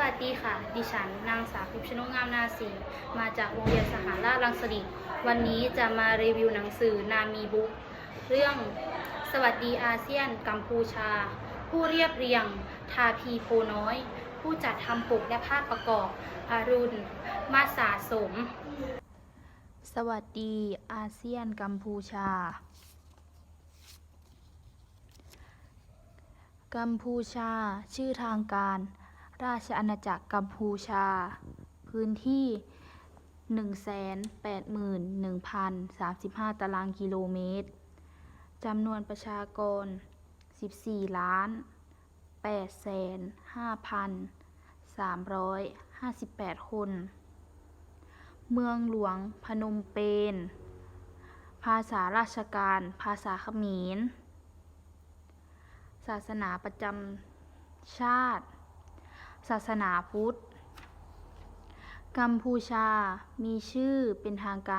วัสดีค่ะ ดิฉันนางสาวพิพชนกงามนาสีมาจากโรงเรียนสหราชรังสฤษวันนี้จะมารีวิวหนังสือนามีบุ๊กเรื่องสวัสดีอาเซียน กัมพูชา ผู้เรียบเรียง ทาพีโพน้อย ผู้จัดทำปกและภาพประกอบอารุณ มาสาสม สวัสดีอาเซียน กัมพูชา กัมพูชา ชื่อทางการ ราชอาณาจักรกัมพูชา พื้นที่ 181,035 ตารางกิโลเมตร จำนวนประชากร 14 ล้าน8,5,358 คน เมืองหลวงพนมเปญ ภาษาราชการ ภาษาเขมร ศาสนาประจำชาติ ศาสนาพุทธ กัมพูชามีชื่อเป็นทางการ